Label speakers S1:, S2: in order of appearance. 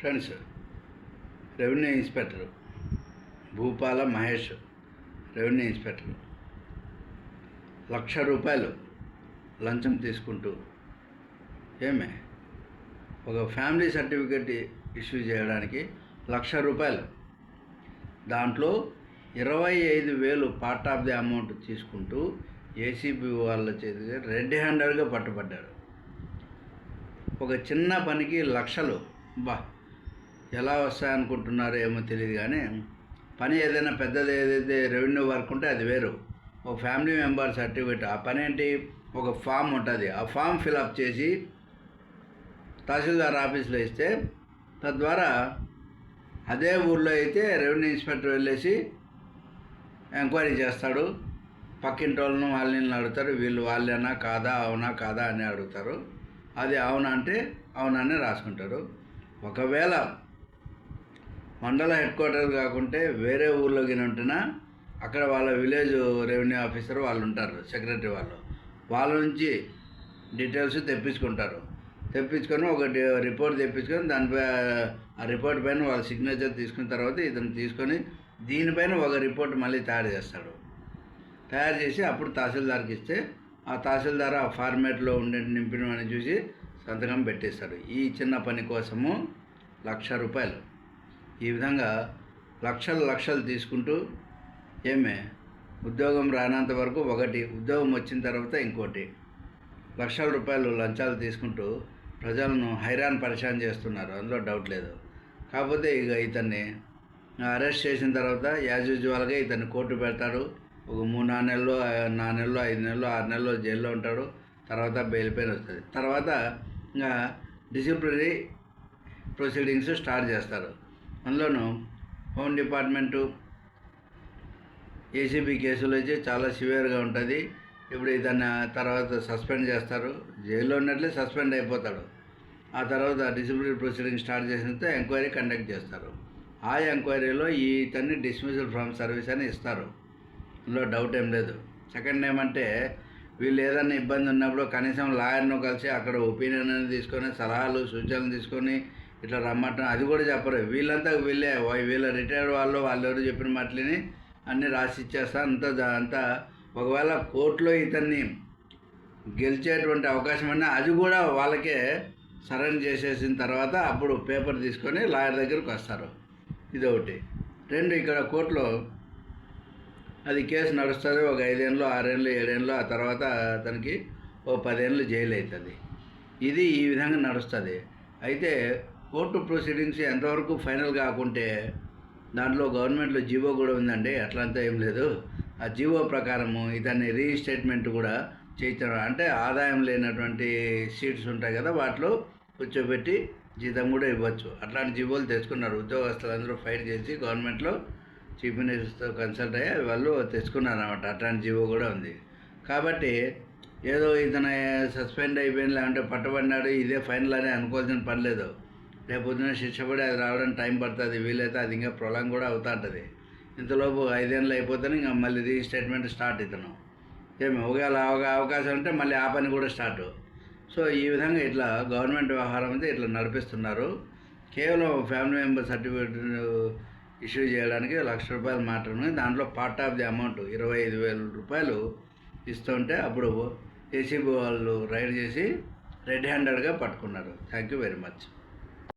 S1: Friends revenue inspector. Bhupala Mahesh revenue inspector. Lakh రూపాయలు లంచం తీసుకుంటూ ఏమే? ఒక ఫ్యామిలీ సర్టిఫికెట్ ఇష్యూ చేయడానికి లక్ష రూపాయలు. దాంట్లో ఇరవై ఐదు వేలు పార్ట్ ఆఫ్ ది అమౌంట్ తీసుకుంటూ ఏసీబీ వాళ్ళ చేతికి రెడ్ హ్యాండెడ్గా పట్టుబడ్డాడు ఒక చిన్న పనికి లక్షలు. బా ఎలా వస్తాయనుకుంటున్నారో ఏమో తెలియదు కానీ పని ఏదైనా పెద్దది ఏదైతే రెవెన్యూ వర్క్ ఉంటే అది వేరు. ఒక ఫ్యామిలీ మెంబర్ సర్టిఫికేట్ ఆ పని ఏంటి? ఒక ఫామ్ ఉంటుంది. ఆ ఫామ్ ఫిలప్ చేసి తహసీల్దార్ ఆఫీస్లో ఇస్తే తద్వారా అదే ఊర్లో అయితే రెవెన్యూ ఇన్స్పెక్టర్ వెళ్ళేసి ఎంక్వైరీ చేస్తాడు. పక్కింటి వాళ్ళను వాళ్ళని అడుగుతారు. వీళ్ళు వాళ్ళేనా కాదా? అవునా కాదా అని అడుగుతారు. అది అవునా అంటే అవునని రాసుకుంటారు. ఒకవేళ మండల హెడ్ క్వార్టర్ కాకుంటే వేరే ఊర్లో ఉంటున్నా అక్కడ వాళ్ళ విలేజ్ రెవెన్యూ ఆఫీసర్ వాళ్ళు ఉంటారు సెక్రటరీ వాళ్ళు. వాళ్ళ నుంచి డీటెయిల్స్ తెప్పించుకుంటారు. తెప్పించుకొని ఒక రిపోర్ట్ తెప్పించుకొని దానిపై ఆ రిపోర్ట్ పైన వాళ్ళ సిగ్నేచర్ తీసుకున్న తర్వాత ఇతను తీసుకొని దీనిపైన ఒక రిపోర్ట్ మళ్ళీ తయారు చేస్తాడు. తయారు చేసి అప్పుడు తహసీల్దార్కి ఇస్తే ఆ తహసీల్దార్ ఆ ఫార్మేట్లో ఉండే నింపినవని చూసి సంతకం పెట్టేస్తాడు. ఈ చిన్న పని కోసము లక్ష రూపాయలు. ఈ విధంగా లక్షలు లక్షలు తీసుకుంటూ ఏమే ఉద్యోగం రానంత వరకు ఒకటి ఉద్యోగం వచ్చిన తర్వాత ఇంకోటి. లక్షల రూపాయలు లంచాలు తీసుకుంటూ ప్రజలను హైరాన్ పరిశాన్ చేస్తున్నారు. అందులో డౌట్ లేదు. కాకపోతే ఇక ఇతన్ని అరెస్ట్ చేసిన తర్వాత యాజ్ యూజువల్గా ఇతన్ని కోర్టు పెడతాడు. ఒక మూడు నాలుగు నెలలు నాలుగు నెలలు ఐదు నెలలు ఆరు నెలలు జైల్లో ఉంటాడు. తర్వాత బెయిల్ పైన వస్తుంది. తర్వాత ఇంకా డిసిప్లినరీ ప్రొసీడింగ్స్ స్టార్ట్ చేస్తారు. అందులోనూ హోమ్ డిపార్ట్మెంటు ఏసీబీ కేసులు అయితే చాలా సివియర్గా ఉంటుంది. ఇప్పుడు దాన్ని తర్వాత సస్పెండ్ చేస్తారు. జైల్లో ఉన్నట్లే సస్పెండ్ అయిపోతాడు. ఆ తర్వాత డిసిప్లినరీ ప్రొసీడింగ్ స్టార్ట్ చేసిన తర్వాత ఎంక్వైరీ కండక్ట్ చేస్తారు. ఆ ఎంక్వైరీలో ఈ ఇతన్ని డిస్మిసల్ ఫ్రమ్ సర్వీస్ అని ఇస్తారు. అందులో డౌట్ ఏం లేదు. సెకండ్ ఏమంటే వీళ్ళు ఏదైనా ఇబ్బంది ఉన్నప్పుడు కనీసం లాయర్ను కలిసి అక్కడ ఒపీనియన్ అనేది తీసుకొని సలహాలు సూచనలు తీసుకొని ఇట్లా రమ్మటం అది కూడా చెప్పరు. వీళ్ళంతా వీళ్ళే. వీళ్ళ రిటైర్డ్ వాళ్ళు వాళ్ళు ఎవరు చెప్పిన మాటలని అన్నీ రాసి ఇచ్చేస్తా. అంతా దా- అంతా ఒకవేళ కోర్టులో ఇతన్ని గెలిచేటువంటి అవకాశం అన్నా అది కూడా వాళ్ళకే సరెండర్ చేసేసిన తర్వాత అప్పుడు పేపర్ తీసుకొని లాయర్ దగ్గరికి వస్తారు. ఇదొకటి. రెండు ఇక్కడ కోర్టులో అది కేసు నడుస్తుంది. ఒక ఐదేళ్ళు ఆరేళ్ళు ఏడేళ్ళు ఆ తర్వాత అతనికి ఓ పదేళ్ళు జైలు అవుతుంది ఇది ఈ విధంగా నడుస్తుంది. అయితే కోర్టు ప్రొసీడింగ్స్ ఎంతవరకు ఫైనల్ కాకుంటే దాంట్లో గవర్నమెంట్లో జీవో కూడా ఉందండి అట్లంతా ఏం లేదు. ఆ జీవో ప్రకారము ఇతన్ని రీస్టేట్మెంట్ కూడా చేయించడం అంటే ఆదాయం లేనటువంటి సీట్స్ ఉంటాయి కదా వాటిలో కూర్చోబెట్టి జీతం కూడా ఇవ్వచ్చు. అట్లాంటి జీవోలు తెచ్చుకున్నారు. ఉద్యోగస్తులు అందరూ ఫైట్ చేసి గవర్నమెంట్లో చీఫ్ మినిస్టర్తో కన్సల్ట్ అయ్యి వాళ్ళు తెచ్చుకున్నారు అనమాట అట్లాంటి జీవో కూడా ఉంది. కాబట్టి ఏదో ఇతను సస్పెండ్ అయిపోయింది లేదంటే పట్టబడినాడు ఇదే ఫైనల్ అని అనుకోవాల్సిన పని లేదు. రేపు పొద్దున శిక్ష పడి అది రావడానికి టైం పడుతుంది వీలైతే అది ఇంకా ప్రొలాంగ్ కూడా అవుతా ఉంటుంది. ఇంతలోపు ఐదేళ్ళు అయిపోతేనే ఇంకా మళ్ళీ రీస్టేట్మెంట్ స్టార్ట్ ఇతను. ఏమి ఒకవేళ ఒక అవకాశం ఉంటే మళ్ళీ ఆ పని కూడా స్టార్ట్ సో ఈ విధంగా ఇట్లా గవర్నమెంట్ వ్యవహారం అయితే ఇట్లా నడిపిస్తున్నారు. కేవలం ఫ్యామిలీ మెంబర్ సర్టిఫికేట్ ఇష్యూ చేయడానికి లక్ష రూపాయలు మాత్రమే దాంట్లో పార్ట్ ఆఫ్ ది అమౌంట్ ఇరవై ఐదు వేల రూపాయలు ఇస్తుంటే అప్పుడు ఏసీబీ వాళ్ళు రైడ్ చేసి రెడ్ హ్యాండెడ్గా పట్టుకున్నారు. Thank you very much